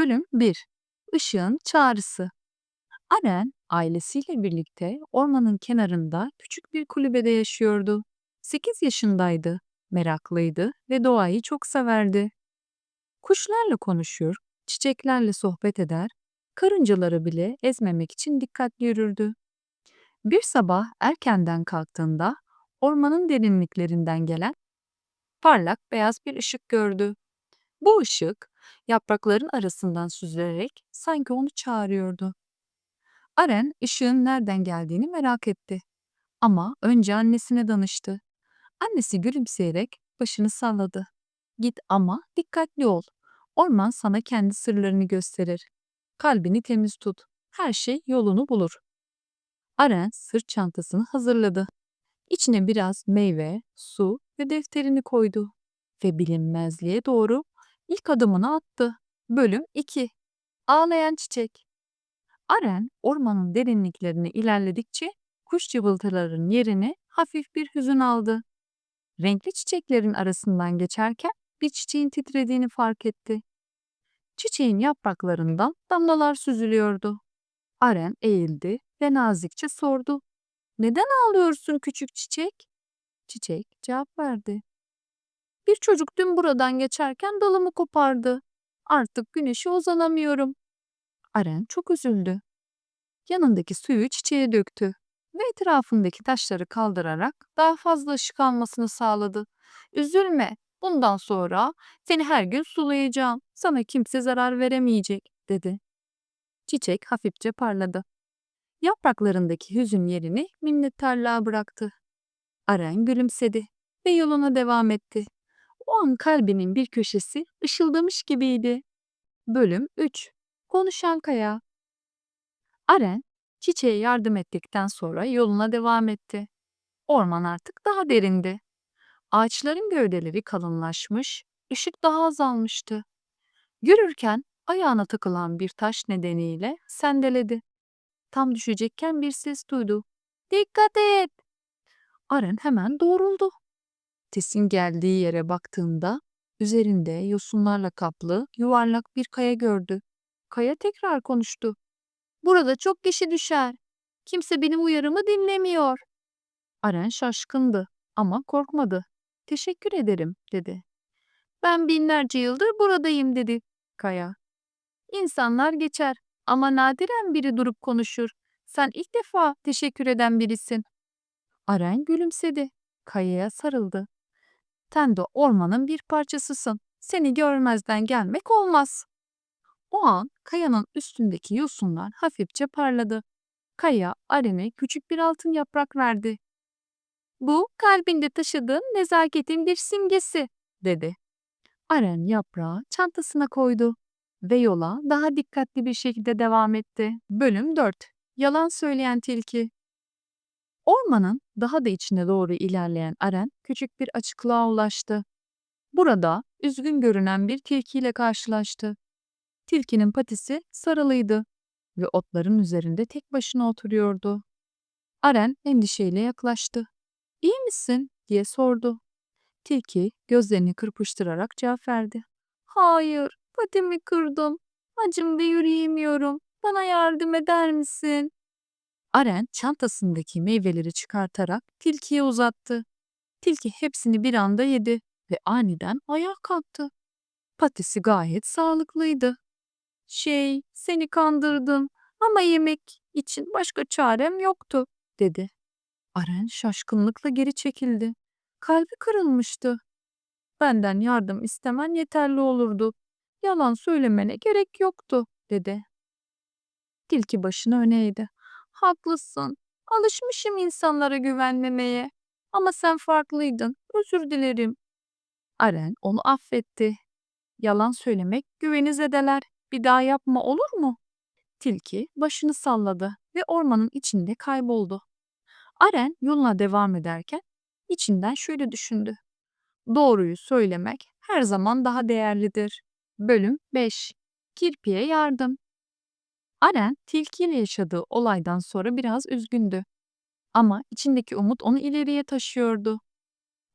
Bölüm 1 Işığın Çağrısı Aren, ailesiyle birlikte ormanın kenarında küçük bir kulübede yaşıyordu. 8 yaşındaydı, meraklıydı ve doğayı çok severdi. Kuşlarla konuşur, çiçeklerle sohbet eder, karıncaları bile ezmemek için dikkatli yürürdü. Bir sabah erkenden kalktığında ormanın derinliklerinden gelen parlak beyaz bir ışık gördü. Bu ışık yaprakların arasından süzülerek sanki onu çağırıyordu. Aren ışığın nereden geldiğini merak etti. Ama önce annesine danıştı. Annesi gülümseyerek başını salladı. Git ama dikkatli ol. Orman sana kendi sırlarını gösterir. Kalbini temiz tut. Her şey yolunu bulur. Aren sırt çantasını hazırladı. İçine biraz meyve, su ve defterini koydu ve bilinmezliğe doğru ilk adımını attı. Bölüm 2 Ağlayan Çiçek Aren ormanın derinliklerine ilerledikçe kuş cıvıltılarının yerini hafif bir hüzün aldı. Renkli çiçeklerin arasından geçerken bir çiçeğin titrediğini fark etti. Çiçeğin yapraklarından damlalar süzülüyordu. Aren eğildi ve nazikçe sordu. Neden ağlıyorsun küçük çiçek? Çiçek cevap verdi. Bir çocuk dün buradan geçerken dalımı kopardı. Artık güneşe uzanamıyorum. Aren çok üzüldü. Yanındaki suyu çiçeğe döktü ve etrafındaki taşları kaldırarak daha fazla ışık almasını sağladı. Üzülme, bundan sonra seni her gün sulayacağım. Sana kimse zarar veremeyecek, dedi. Çiçek hafifçe parladı. Yapraklarındaki hüzün yerini minnettarlığa bıraktı. Aren gülümsedi ve yoluna devam etti. O an kalbinin bir köşesi ışıldamış gibiydi. Bölüm 3 Konuşan Kaya Aren, çiçeğe yardım ettikten sonra yoluna devam etti. Orman artık daha derindi. Ağaçların gövdeleri kalınlaşmış, ışık daha azalmıştı. Yürürken ayağına takılan bir taş nedeniyle sendeledi. Tam düşecekken bir ses duydu. Dikkat et! Aren hemen doğruldu. Sesin geldiği yere baktığında üzerinde yosunlarla kaplı yuvarlak bir kaya gördü. Kaya tekrar konuştu. Burada çok kişi düşer. Kimse benim uyarımı dinlemiyor. Aren şaşkındı ama korkmadı. Teşekkür ederim dedi. Ben binlerce yıldır buradayım dedi Kaya. İnsanlar geçer ama nadiren biri durup konuşur. Sen ilk defa teşekkür eden birisin. Aren gülümsedi. Kayaya sarıldı. Sen de ormanın bir parçasısın. Seni görmezden gelmek olmaz. O an kayanın üstündeki yosunlar hafifçe parladı. Kaya Aren'e küçük bir altın yaprak verdi. Bu kalbinde taşıdığın nezaketin bir simgesi, dedi. Aren yaprağı çantasına koydu ve yola daha dikkatli bir şekilde devam etti. Bölüm 4 Yalan Söyleyen Tilki Ormanın daha da içine doğru ilerleyen Aren küçük bir açıklığa ulaştı. Burada üzgün görünen bir tilkiyle karşılaştı. Tilkinin patisi sarılıydı ve otların üzerinde tek başına oturuyordu. Aren endişeyle yaklaştı. İyi misin? diye sordu. Tilki gözlerini kırpıştırarak cevap verdi. Hayır, patimi kırdım. Acım ve yürüyemiyorum. Bana yardım eder misin? Aren çantasındaki meyveleri çıkartarak tilkiye uzattı. Tilki hepsini bir anda yedi ve aniden ayağa kalktı. Patisi gayet sağlıklıydı. Şey, seni kandırdım ama yemek için başka çarem yoktu, dedi. Aren şaşkınlıkla geri çekildi. Kalbi kırılmıştı. Benden yardım istemen yeterli olurdu. Yalan söylemene gerek yoktu, dedi. Tilki başını öne eğdi. Haklısın. Alışmışım insanlara güvenmemeye. Ama sen farklıydın. Özür dilerim. Aren onu affetti. Yalan söylemek güveni zedeler. Bir daha yapma olur mu? Tilki başını salladı ve ormanın içinde kayboldu. Aren yoluna devam ederken içinden şöyle düşündü. Doğruyu söylemek her zaman daha değerlidir. Bölüm 5 Kirpiye yardım Aren tilkiyle yaşadığı olaydan sonra biraz üzgündü. Ama içindeki umut onu ileriye taşıyordu.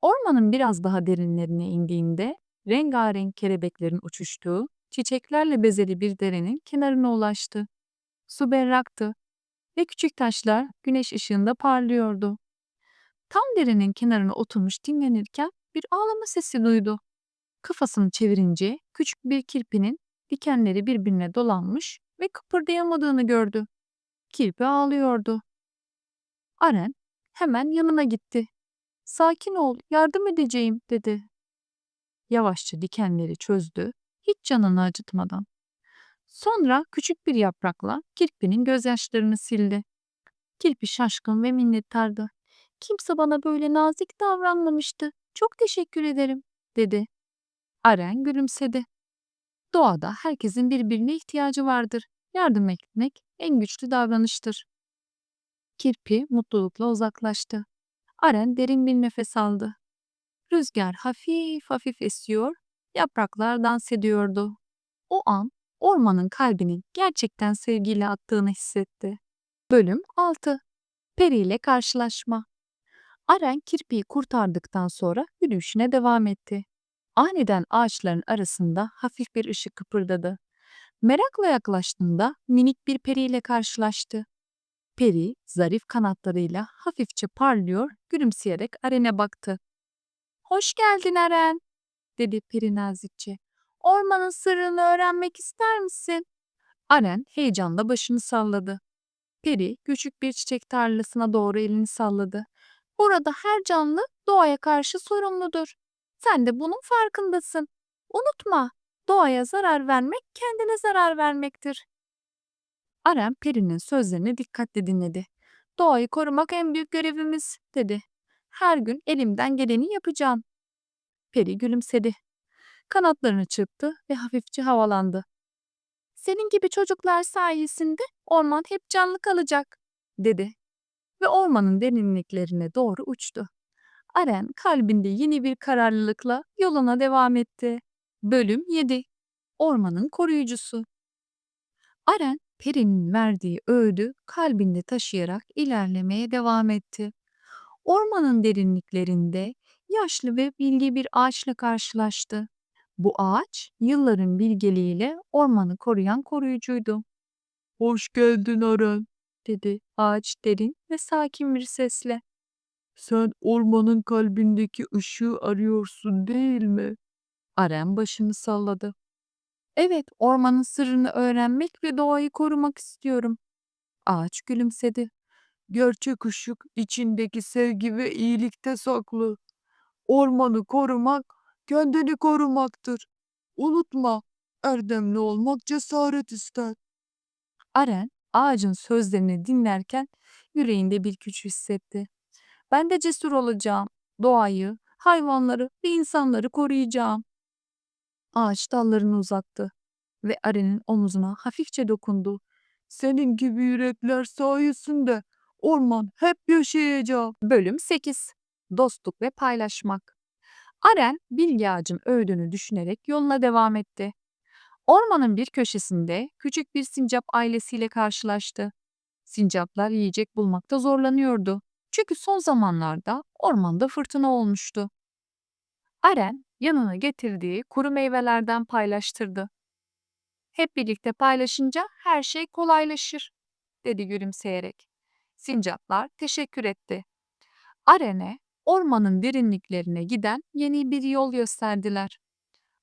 Ormanın biraz daha derinlerine indiğinde rengarenk kelebeklerin uçuştuğu, çiçeklerle bezeli bir derenin kenarına ulaştı. Su berraktı ve küçük taşlar güneş ışığında parlıyordu. Tam derenin kenarına oturmuş dinlenirken bir ağlama sesi duydu. Kafasını çevirince küçük bir kirpinin dikenleri birbirine dolanmış ve kıpırdayamadığını gördü. Kirpi ağlıyordu. Aren hemen yanına gitti. Sakin ol, yardım edeceğim dedi. Yavaşça dikenleri çözdü, hiç canını acıtmadan. Sonra küçük bir yaprakla kirpinin gözyaşlarını sildi. Kirpi şaşkın ve minnettardı. Kimse bana böyle nazik davranmamıştı. Çok teşekkür ederim, dedi. Aren gülümsedi. Doğada herkesin birbirine ihtiyacı vardır. Yardım etmek en güçlü davranıştır. Kirpi mutlulukla uzaklaştı. Aren derin bir nefes aldı. Rüzgar hafif hafif esiyor, yapraklar dans ediyordu. O an ormanın kalbinin gerçekten sevgiyle attığını hissetti. Bölüm 6 Peri ile karşılaşma Aren kirpiyi kurtardıktan sonra yürüyüşüne devam etti. Aniden ağaçların arasında hafif bir ışık kıpırdadı. Merakla yaklaştığında minik bir periyle karşılaştı. Peri zarif kanatlarıyla hafifçe parlıyor, gülümseyerek Aren'e baktı. Hoş geldin Aren, dedi peri nazikçe. Ormanın sırrını öğrenmek ister misin? Aren heyecanla başını salladı. Peri küçük bir çiçek tarlasına doğru elini salladı. Burada her canlı doğaya karşı sorumludur. Sen de bunun farkındasın. Unutma, doğaya zarar vermek kendine zarar vermektir. Aren Peri'nin sözlerini dikkatle dinledi. Doğayı korumak en büyük görevimiz, dedi. Her gün elimden geleni yapacağım. Peri gülümsedi. Kanatlarını çırptı ve hafifçe havalandı. Senin gibi çocuklar sayesinde orman hep canlı kalacak, dedi. Ve ormanın derinliklerine doğru uçtu. Aren kalbinde yeni bir kararlılıkla yoluna devam etti. Bölüm 7 Ormanın koruyucusu Aren, Peri'nin verdiği öğüdü kalbinde taşıyarak ilerlemeye devam etti. Ormanın derinliklerinde yaşlı ve bilge bir ağaçla karşılaştı. Bu ağaç yılların bilgeliğiyle ormanı koruyan koruyucuydu. Hoş geldin Aren, dedi ağaç derin ve sakin bir sesle. Sen ormanın kalbindeki ışığı arıyorsun değil mi? Aren başını salladı. Evet, ormanın sırrını öğrenmek ve doğayı korumak istiyorum. Ağaç gülümsedi. Gerçek ışık içindeki sevgi ve iyilikte saklı. Ormanı korumak, kendini korumaktır. Unutma, erdemli olmak cesaret ister. Aren, ağacın sözlerini dinlerken yüreğinde bir güç hissetti. Ben de cesur olacağım. Doğayı, hayvanları ve insanları koruyacağım. Ağaç dallarını uzattı ve Aren'in omuzuna hafifçe dokundu. Senin gibi yürekler sayesinde orman hep yaşayacak. Bölüm 8 Dostluk ve Paylaşmak Aren, bilgi ağacın öğüdünü düşünerek yoluna devam etti. Ormanın bir köşesinde küçük bir sincap ailesiyle karşılaştı. Sincaplar yiyecek bulmakta zorlanıyordu. Çünkü son zamanlarda ormanda fırtına olmuştu. Aren yanına getirdiği kuru meyvelerden paylaştırdı. Hep birlikte paylaşınca her şey kolaylaşır, dedi gülümseyerek. Sincaplar teşekkür etti. Aren'e ormanın derinliklerine giden yeni bir yol gösterdiler.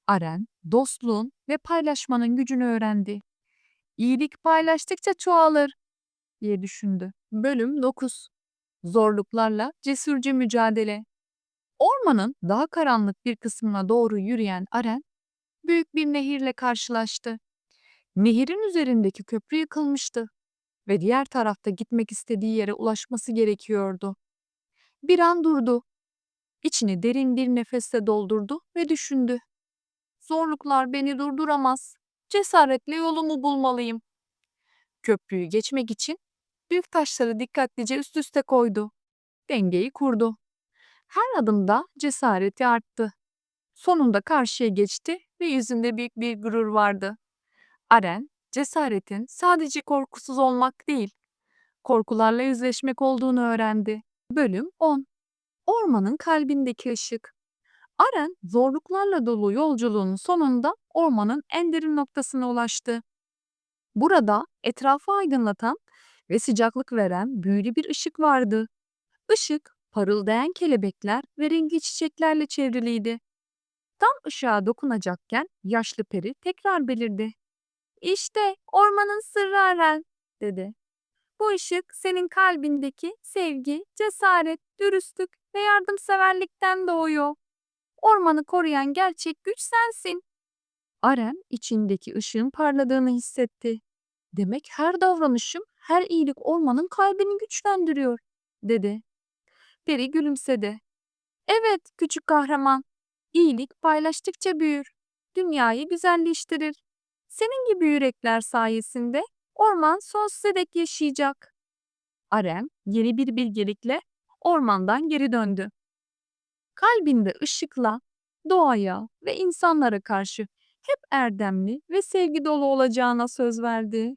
Aren, dostluğun ve paylaşmanın gücünü öğrendi. İyilik paylaştıkça çoğalır, diye düşündü. Bölüm 9 Zorluklarla cesurca mücadele Ormanın daha karanlık bir kısmına doğru yürüyen Aren, büyük bir nehirle karşılaştı. Nehirin üzerindeki köprü yıkılmıştı ve diğer tarafta gitmek istediği yere ulaşması gerekiyordu. Bir an durdu. İçini derin bir nefesle doldurdu ve düşündü. Zorluklar beni durduramaz. Cesaretle yolumu bulmalıyım. Köprüyü geçmek için büyük taşları dikkatlice üst üste koydu. Dengeyi kurdu. Her adımda cesareti arttı. Sonunda karşıya geçti ve yüzünde büyük bir gurur vardı. Aren, cesaretin sadece korkusuz olmak değil, korkularla yüzleşmek olduğunu öğrendi. Bölüm 10 Ormanın kalbindeki ışık Aren zorluklarla dolu yolculuğunun sonunda ormanın en derin noktasına ulaştı. Burada etrafı aydınlatan ve sıcaklık veren büyülü bir ışık vardı. Işık parıldayan kelebekler ve renkli çiçeklerle çevriliydi. Tam ışığa dokunacakken yaşlı peri tekrar belirdi. İşte ormanın sırrı Aren, dedi. Bu ışık senin kalbindeki sevgi, cesaret, dürüstlük ve yardımseverlikten doğuyor. Ormanı koruyan gerçek güç sensin. Aren içindeki ışığın parladığını hissetti. Demek her davranışım, her iyilik ormanın kalbini güçlendiriyor, dedi. Peri gülümsedi. Evet küçük kahraman. İyilik paylaştıkça büyür. Dünyayı güzelleştirir. Senin gibi yürekler sayesinde orman sonsuza dek yaşayacak. Arem yeni bir bilgelikle ormandan geri döndü. Kalbinde ışıkla doğaya ve insanlara karşı hep erdemli ve sevgi dolu olacağına söz verdi.